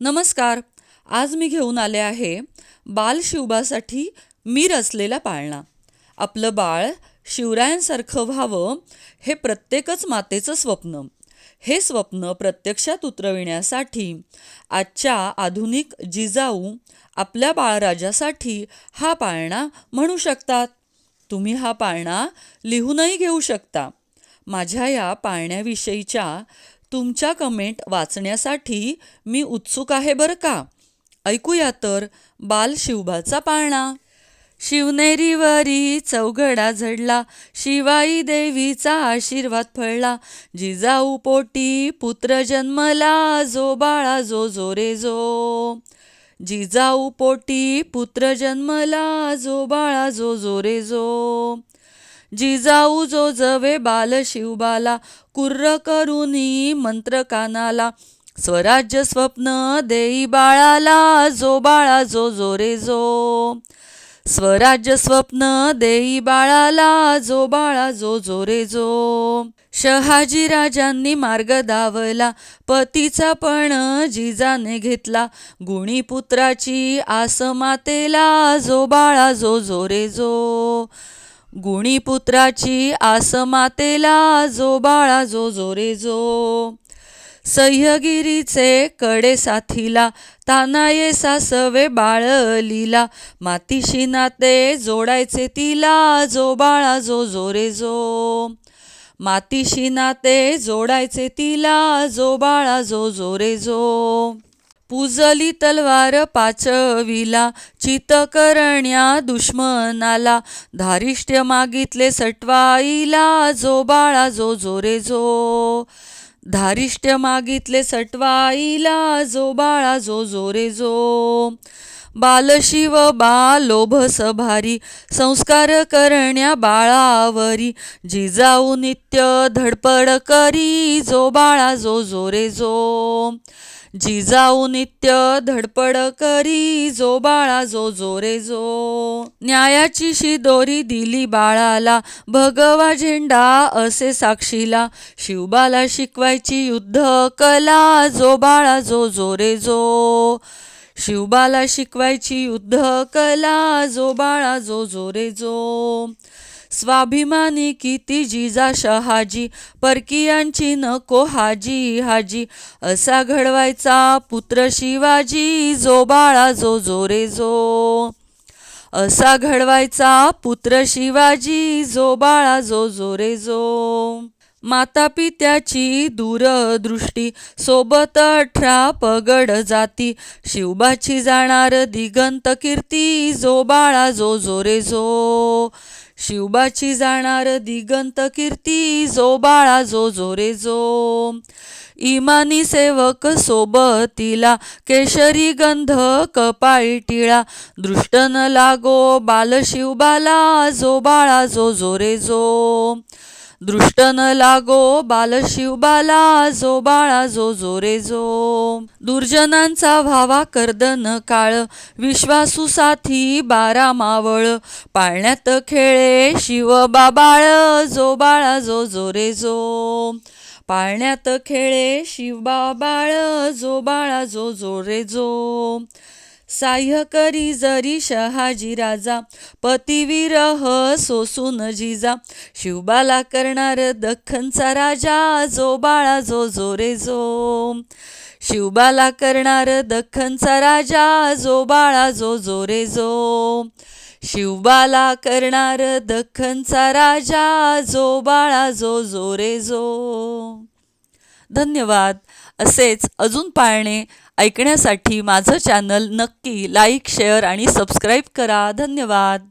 नमस्कार. आज मी घेऊन आले आहे बाल शिवबासाठी मी रचलेला पाळणा. आपलं बाळ शिवरायांसारखं व्हावं हे प्रत्येकच मातेचं स्वप्न. हे स्वप्न प्रत्यक्षात उतरविण्यासाठी आजच्या आधुनिक जिजाऊ आपल्या बाळराजासाठी हा पाळणा म्हणू शकतात. तुम्ही हा पाळणा लिहूनही घेऊ शकता. माझ्या या पाळण्याविषयीच्या तुमच्या कमेंट वाचण्यासाठी मी उत्सुक आहे बरं का? ऐकूया तर बाल शिवबाचा पाळणा. शिवनेरीवरी चौघडा झडला शिवाई देवीचा आशीर्वाद फळला. जिजाऊ पोटी पुत्र जन्मला जो बाळा जो जो रे जो. जिजाऊ पोटी पुत्र जन्मला जो बाळा जो जो रे जो. जिजाऊ जो जवे बाल शिवबाला कुर्र करुनी मंत्र कानाला. स्वराज्य स्वप्न देई बाळाला जो बाळा जो जो रे जो. स्वराज्य स्वप्न देई बाळाला जो बाळा जो जो रे जो. शहाजी राजांनी मार्ग दावला पतीचा पण जिजाने घेतला. गुणी पुत्राची आस मातेला जो बाळा जो जो रे जो. गुणीपुत्राची आसमातेला आस मातेला जो बाळा जो जो रे जो सह्यगिरीचे कडे साथीला तानाये सासवे बाळ लीला मातीशी नाते जोडायचे तिला जो बाळा जो जो रे जो मातीशी नाते जोडायचे तिला जो बाळा जो जो रे जो पुजली तलवार पाचविला चित करण्या दुश्मनाला. धारिष्ट्य मागितले सटवाईला जो बाळा जो जोरे जो. धारिष्ट्य मागितले सटवाईला जो बाळा जो जोरे जो. बालशिव बा लोभ सभारी संस्कार करण्या बाळावरी. जिजाऊ नित्य धडपड करी जो बाळा जो जो रे जो. जिजाऊ नित्य धडपड करी जो बाळा जो जो रे जो न्यायाची शिदोरी दिली बाळाला. भगवा झेंडा असे साक्षीला शिवबाला शिकवायची युद्ध कला जो बाळा जो जो रे जो शिवबाला शिकवायची युद्ध कला जो बाळा जो जो रे जो स्वाभिमानी किती जिजा शहाजी परकीयांची नको हाजी हाजी. असा घडवायचा पुत्र शिवाजी जो बाळा जो जो रे जो. असा घडवायचा पुत्र शिवाजी जो बाळा जो जो रे जो. माता पित्याची दूरदृष्टी सोबत अठरा पगड जाती. शिवबाची जाणार दिगंत कीर्ती जो बाळा जो जो रे जो. शिवबाची जाणार दिगंत कीर्ती जो बाळा जो जो रे जो इमानी सेवक सोबतीला केशरी गंध कपाळी टिळा दृष्ट न लागो बाल शिवबाला जो बाळा जो जो रे जो दृष्ट न लागो बाल शिवबाला जो बाळा जो जो रे जो. दुर्जनांचा व्हावा कर्दन काळ विश्वासू साथी बारा मावळ. पाळण्यात खेळे शिव बाबाळ जो बाळा जो जो रे जो. पाळण्यात खेळे शिव बाळ जो बाळा जो जो रे जो. साह्य करी जरी शहाजी राजा पतिविरह सोसून जिजा. शिवबाला करणार दख्खनचा राजा जो बाळा जो जो रे जो. शिवबाला करणार दख्खनचा राजा जो बाळा जो जो रे जो. शिवबाला करणार दख्खनचा राजा जो बाळा जो जो रे जो. धन्यवाद. असेच अजून पाळणे ऐकण्यासाठी माझं चॅनल नक्की लाईक शेअर आणि सबस्क्राईब करा. धन्यवाद.